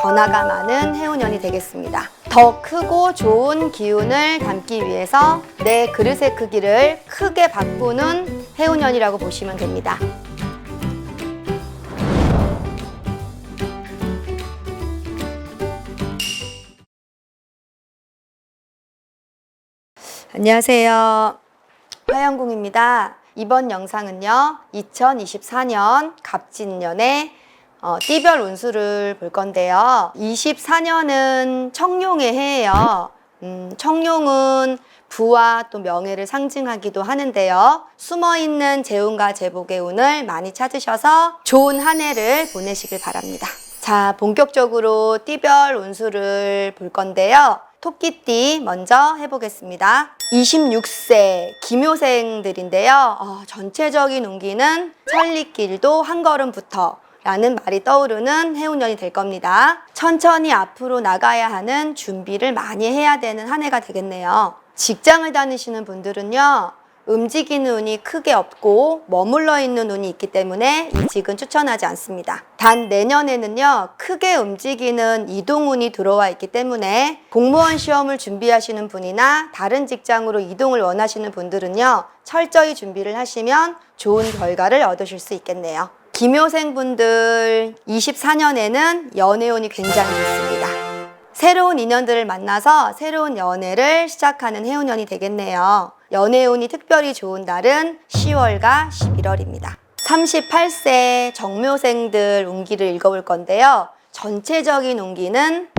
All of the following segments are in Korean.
변화가 많은 해운년이 되겠습니다. 더 크고 좋은 기운을 담기 위해서 내 그릇의 크기를 크게 바꾸는 해운년이라고 보시면 됩니다. 안녕하세요. 화영궁입니다. 이번 영상은요, 2024년 갑진년의 어, 띠별 운수를 볼 건데요. 24년은 청룡의 해예요. 음, 청룡은 부와 또 명예를 상징하기도 하는데요. 숨어 있는 재운과 제복의 운을 많이 찾으셔서 좋은 한 해를 보내시길 바랍니다. 자, 본격적으로 띠별 운수를 볼 건데요. 토끼띠 먼저 해보겠습니다. 26세 기묘생들인데요. 어, 전체적인 운기는 천리길도 한 걸음부터 라는 말이 떠오르는 해운년이 될 겁니다. 천천히 앞으로 나가야 하는 준비를 많이 해야 되는 한 해가 되겠네요. 직장을 다니시는 분들은요. 움직이는 운이 크게 없고 머물러 있는 운이 있기 때문에 이직은 추천하지 않습니다. 단 내년에는요, 크게 움직이는 이동운이 들어와 있기 때문에 공무원 시험을 준비하시는 분이나 다른 직장으로 이동을 원하시는 분들은요, 철저히 준비를 하시면 좋은 결과를 얻으실 수 있겠네요. 기묘생 분들 24년에는 연애운이 굉장히 좋습니다. 새로운 인연들을 만나서 새로운 연애를 시작하는 해운년이 되겠네요. 연애운이 특별히 좋은 날은 10월과 11월입니다. 38세 정묘생들 운기를 읽어볼 건데요. 전체적인 운기는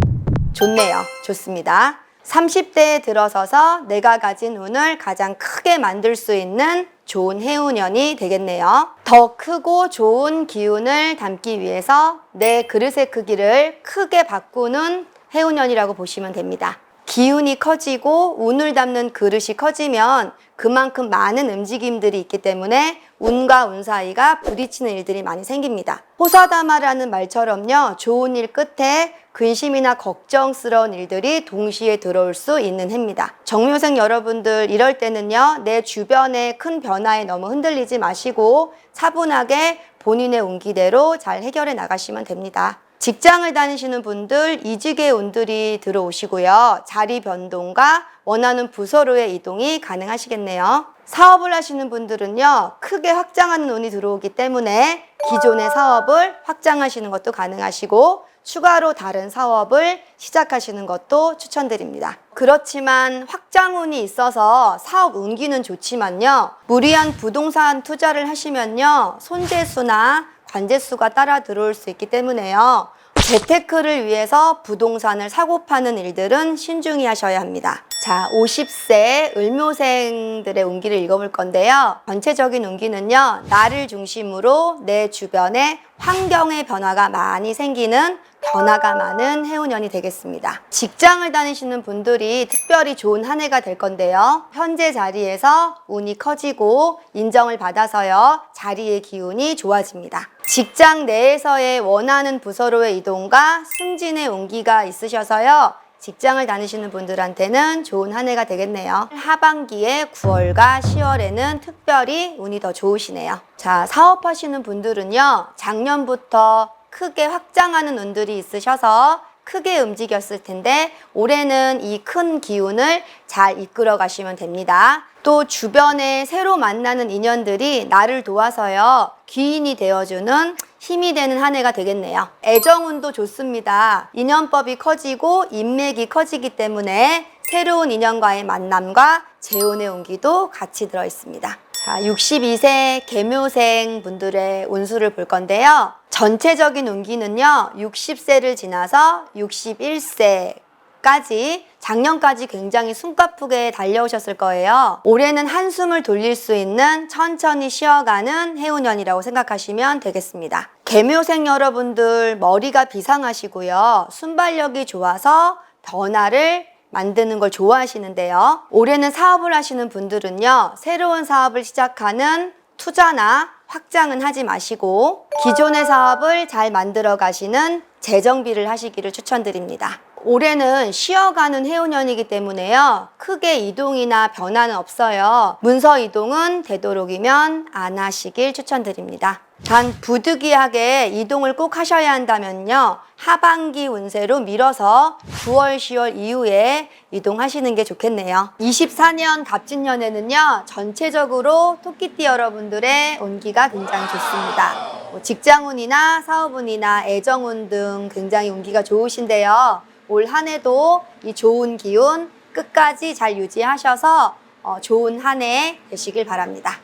좋네요. 좋습니다. 30대에 들어서서 내가 가진 운을 가장 크게 만들 수 있는 좋은 해운년이 되겠네요. 더 크고 좋은 기운을 담기 위해서 내 그릇의 크기를 크게 바꾸는 해운년이라고 보시면 됩니다. 기운이 커지고 운을 담는 그릇이 커지면 그만큼 많은 움직임들이 있기 때문에 운과 운 사이가 부딪히는 일들이 많이 생깁니다. 호사다마라는 말처럼요, 좋은 일 끝에 근심이나 걱정스러운 일들이 동시에 들어올 수 있는 해입니다. 정묘생 여러분들 이럴 때는요, 내 주변의 큰 변화에 너무 흔들리지 마시고 차분하게 본인의 운기대로 잘 해결해 나가시면 됩니다. 직장을 다니시는 분들 이직의 운들이 들어오시고요. 자리 변동과 원하는 부서로의 이동이 가능하시겠네요. 사업을 하시는 분들은요, 크게 확장하는 운이 들어오기 때문에 기존의 사업을 확장하시는 것도 가능하시고, 추가로 다른 사업을 시작하시는 것도 추천드립니다. 그렇지만 확장운이 있어서 사업 운기는 좋지만요, 무리한 부동산 투자를 하시면요, 손재수나 관제수가 따라 들어올 수 있기 때문에요. 재테크를 위해서 부동산을 사고 파는 일들은 신중히 하셔야 합니다. 자, 50세 을묘생들의 운기를 읽어볼 건데요. 전체적인 운기는요, 나를 중심으로 내 주변에 환경의 변화가 많이 생기는 변화가 많은 해운년이 되겠습니다. 직장을 다니시는 분들이 특별히 좋은 한 해가 될 건데요. 현재 자리에서 운이 커지고 인정을 받아서요. 자리의 기운이 좋아집니다. 직장 내에서의 원하는 부서로의 이동과 승진의 운기가 있으셔서요. 직장을 다니시는 분들한테는 좋은 한 해가 되겠네요. 하반기에 9월과 10월에는 특별히 운이 더 좋으시네요. 자, 사업하시는 분들은요, 작년부터 크게 확장하는 운들이 있으셔서 크게 움직였을 텐데 올해는 이 큰 기운을 잘 이끌어 가시면 됩니다. 또 주변에 새로 만나는 인연들이 나를 도와서요. 귀인이 되어주는 힘이 되는 한 해가 되겠네요. 애정운도 좋습니다. 인연법이 커지고 인맥이 커지기 때문에 새로운 인연과의 만남과 재혼의 운기도 같이 들어 있습니다. 자, 62세 개묘생 분들의 운수를 볼 건데요. 전체적인 운기는요, 60세를 지나서 61세 까지 작년까지 굉장히 숨가쁘게 달려오셨을 거예요. 올해는 한숨을 돌릴 수 있는 천천히 쉬어가는 해운년이라고 생각하시면 되겠습니다. 개묘생 여러분들 머리가 비상하시고요. 순발력이 좋아서 변화를 만드는 걸 좋아하시는데요. 올해는 사업을 하시는 분들은요, 새로운 사업을 시작하는 투자나 확장은 하지 마시고, 기존의 사업을 잘 만들어 가시는 재정비를 하시기를 추천드립니다. 올해는 쉬어가는 해운년이기 때문에요. 크게 이동이나 변화는 없어요. 문서 이동은 되도록이면 안 하시길 추천드립니다. 단 부득이하게 이동을 꼭 하셔야 한다면요. 하반기 운세로 밀어서 9월, 10월 이후에 이동하시는 게 좋겠네요. 24년 갑진년에는요. 전체적으로 토끼띠 여러분들의 운기가 굉장히 좋습니다. 뭐 직장운이나 사업운이나 애정운 등 굉장히 운기가 좋으신데요. 올 한 해도 이 좋은 기운 끝까지 잘 유지하셔서 어, 좋은 한 해 되시길 바랍니다.